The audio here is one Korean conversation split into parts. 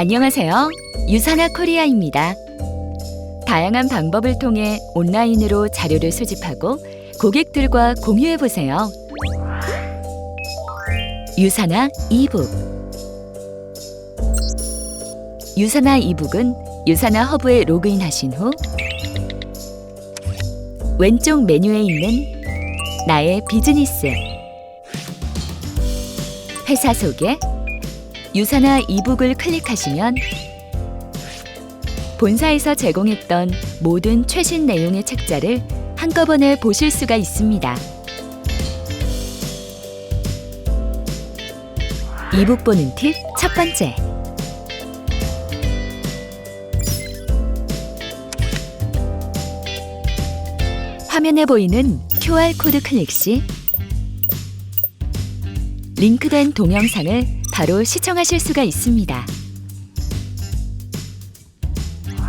안녕하세요. 유사나 코리아입니다. 다양한 방법을 통해 온라인으로 자료를 수집하고 고객들과 공유해 보세요. 유사나 이북 유사나 이북은 유사나 허브에 로그인하신 후 왼쪽 메뉴에 있는 나의 비즈니스 회사 소개 유사나 이북을 클릭하시면 본사에서 제공했던 모든 최신 내용의 책자를 한꺼번에 보실 수가 있습니다. 이북 보는 팁 첫 번째. 화면에 보이는 QR코드 클릭 시 링크된 동영상을 바로 시청하실 수가 있습니다.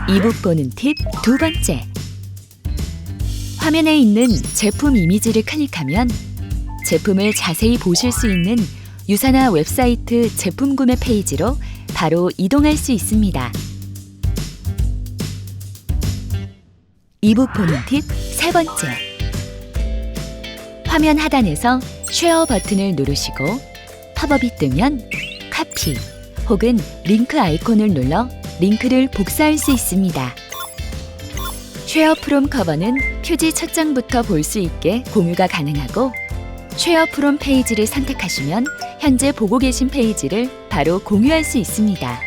이북 보는 팁 두 번째. 화면에 있는 제품 이미지를 클릭하면 제품을 자세히 보실 수 있는 유사나 웹사이트 제품 구매 페이지로 바로 이동할 수 있습니다. 이북 보는 팁 세 번째. 화면 하단에서 쉐어 버튼을 누르시고 팝업이 뜨면 카피 혹은 링크 아이콘을 눌러 링크를 복사할 수 있습니다. 쉐어 프롬 커버는 표지 첫 장부터 볼 수 있게 공유가 가능하고 쉐어 프롬 페이지를 선택하시면 현재 보고 계신 페이지를 바로 공유할 수 있습니다.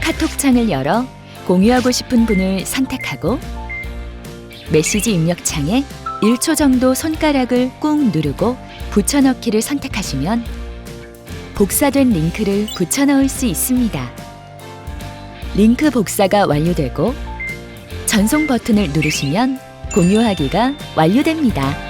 카톡 창을 열어 공유하고 싶은 분을 선택하고 메시지 입력 창에 1초 정도 손가락을 꾹 누르고 붙여넣기를 선택하시면 복사된 링크를 붙여넣을 수 있습니다. 링크 복사가 완료되고 전송 버튼을 누르시면 공유하기가 완료됩니다.